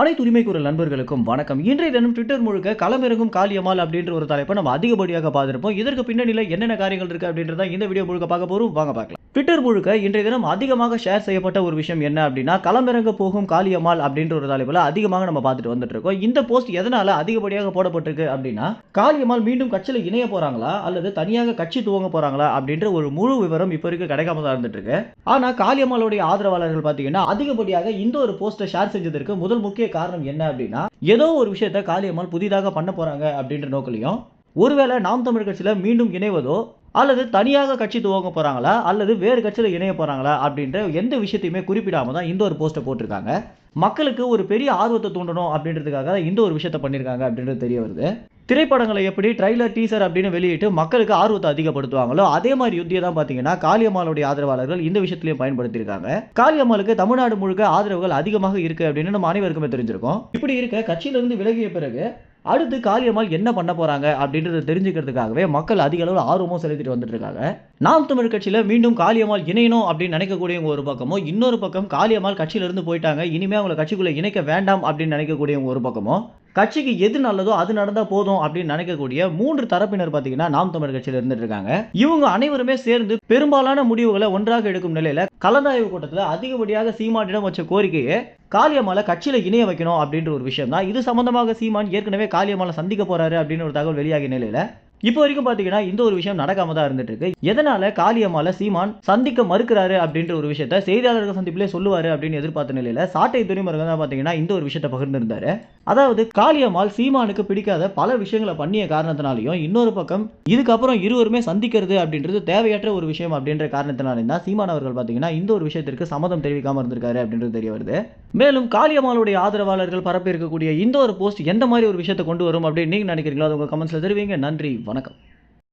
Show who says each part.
Speaker 1: அனைத்து உரிமை குரல் நண்பர்களுக்கும் வணக்கம். இன்றைய தினம் ட்விட்டர் முழுக்க களமிறங்கும் காளியம்மாள் அப்படின்ற ஒரு தலைப்பை நம்ம அதிகப்படியாக பார்த்துருப்போம். இதற்கு பின்னணியில் என்னென்ன காரியங்கள் இருக்கு அப்படின்றத இந்த வீடியோ முழுக்க பார்க்க போறோம். வாங்க பார்க்கலாம். ட்விட்டர் முழுக்க இன்றைய தினம் அதிகமாக ஷேர் செய்யப்பட்ட ஒரு விஷயம் என்ன அப்படின்னா களமிறங்க போகும் காளியம்மாள் அப்படின்ற ஒரு தலைப்பில் அதிகமாக நம்ம பார்த்துட்டு வந்துட்டு இருக்கோம். இந்த போஸ்ட் எதனால அதிகப்படியாக போடப்பட்டிருக்கு அப்படின்னா காளியம்மாள் மீண்டும் கட்சியில் இணைய போறாங்களா அல்லது தனியாக கட்சி துவங்க போறாங்களா அப்படின்ற ஒரு முழு விவரம் இப்போ இருக்க கிடைக்காம தான் இருந்துட்டு இருக்கு. ஆனா காளியம்மாளுடைய ஆதரவாளர்கள் பார்த்தீங்கன்னா அதிகப்படியாக இந்த ஒரு போஸ்ட்டை ஷேர் செஞ்சதற்கு முதல் முக்கிய காரணம் என்ன அப்படின்னா ஏதோ ஒரு விஷயத்த காளியம்மாள் புதிதாக பண்ண போறாங்க அப்படின்ற நோக்கிலையும் ஒருவேளை நாம் தமிழ் கட்சியில் மீண்டும் இணைவதோ அல்லது தனியாக கட்சி துவங்க போறாங்களா அல்லது வேறு கட்சியில் இணைய போகிறாங்களா அப்படின்ற எந்த விஷயத்தையுமே குறிப்பிடாம தான் இந்த ஒரு போஸ்ட்டை போட்டிருக்காங்க. மக்களுக்கு ஒரு பெரிய ஆர்வத்தை தூண்டணும் அப்படின்றதுக்காக இந்த ஒரு விஷயத்த பண்ணியிருக்காங்க அப்படின்றது தெரிய வருது. திரைப்படங்களை எப்படி ட்ரைலர் டீசர் அப்படின்னு வெளியிட்டு மக்களுக்கு ஆர்வத்தை அதிகப்படுத்துவாங்களோ அதே மாதிரி யுத்தியை தான் பார்த்தீங்கன்னா காளியம்மாளுடைய ஆதரவாளர்கள் இந்த விஷயத்திலையும் பயன்படுத்தியிருக்காங்க. காளியம்மாளுக்கு தமிழ்நாடு முழுக்க ஆதரவுகள் அதிகமாக இருக்குது அப்படின்னு நம்ம அனைவருக்குமே தெரிஞ்சிருக்கோம். இப்படி இருக்க கட்சியிலிருந்து விலகிய பிறகு அடுத்து காளியம்மாள் என்ன பண்ண போறாங்க அப்படின்றத தெரிஞ்சுக்கிறதுக்காகவே மக்கள் அதிக அளவில் ஆர்வமும் செலுத்திட்டு வந்துட்டு இருக்காங்க. நாம் தமிழ் கட்சியில் மீண்டும் காளியம்மாள் இணையணும் அப்படின்னு நினைக்கக்கூடியவங்க ஒரு பக்கமோ இன்னொரு பக்கம் காளியம்மாள் கட்சியிலிருந்து போயிட்டாங்க இனிமேல் அவங்களை கட்சிக்குள்ளே இணைக்க வேண்டாம் அப்படின்னு நினைக்கக்கூடியவங்க ஒரு பக்கமோ கட்சிக்கு எது நல்லதோ அது நடந்தா போதும் அப்படின்னு நினைக்கக்கூடிய மூன்று தரப்பினர் பார்த்தீங்கன்னா நாம் தமிழ் கட்சியில இருந்துட்டு இருக்காங்க இவங்க அனைவருமே சேர்ந்து பெரும்பாலான முடிவுகளை ஒன்றாக எடுக்கும் நிலையில கலந்தாய்வு கூட்டத்தில் அதிகப்படியாக சீமானிடம் வச்ச கோரிக்கையை காளியம்மாவை கட்சியில் இணைய வைக்கணும் அப்படின்ற ஒரு விஷயம் தான் இது சம்பந்தமாக சீமான் ஏற்கனவே காளியம்மாவை சந்திக்க போறாரு அப்படின்னு ஒரு தகவல் வெளியாகிய நிலையில இப்போ வரைக்கும் பார்த்தீங்கன்னா இந்த ஒரு விஷயம் நடக்காம தான் இருந்துட்டு இருக்கு எதனால காளியம்மால சீமான் சந்திக்க மறுக்கிறாரு அப்படின்ற ஒரு விஷயத்த செய்தியாளர்கள் சந்திப்பிலே சொல்லுவாரு அப்படின்னு எதிர்பார்த்த நிலையில சாட்டை துறைமுருகன் தான் பார்த்தீங்கன்னா இந்த ஒரு விஷயத்த பகிர்ந்திருந்தாரு. அதாவது காளியம்மாள் சீமானுக்கு பிடிக்காத பல விஷயங்களை பண்ணிய காரணத்தினாலையும் இன்னொரு பக்கம் இதுக்கப்புறம் இருவருமே சந்திக்கிறது அப்படின்றது தேவையற்ற ஒரு விஷயம் அப்படின்ற காரணத்தினாலையும் தான் சீமான் அவர்கள் பார்த்தீங்கன்னா இந்த ஒரு விஷயத்திற்கு சம்மதம் தெரிவிக்காமல் இருந்திருக்காரு அப்படின்றது தெரிய வருது. மேலும் காளியம்மாளுடைய ஆதரவாளர்கள் பரப்பி இருக்கக்கூடிய இந்த ஒரு போஸ்ட் எந்த மாதிரி ஒரு விஷயத்தை கொண்டு வரும் அப்படின்னு நீங்கள் நினைக்கிறீங்களோ அது உங்கள் கமெண்ட்ஸில் தெரிவிங்க. நன்றி. வணக்கம்.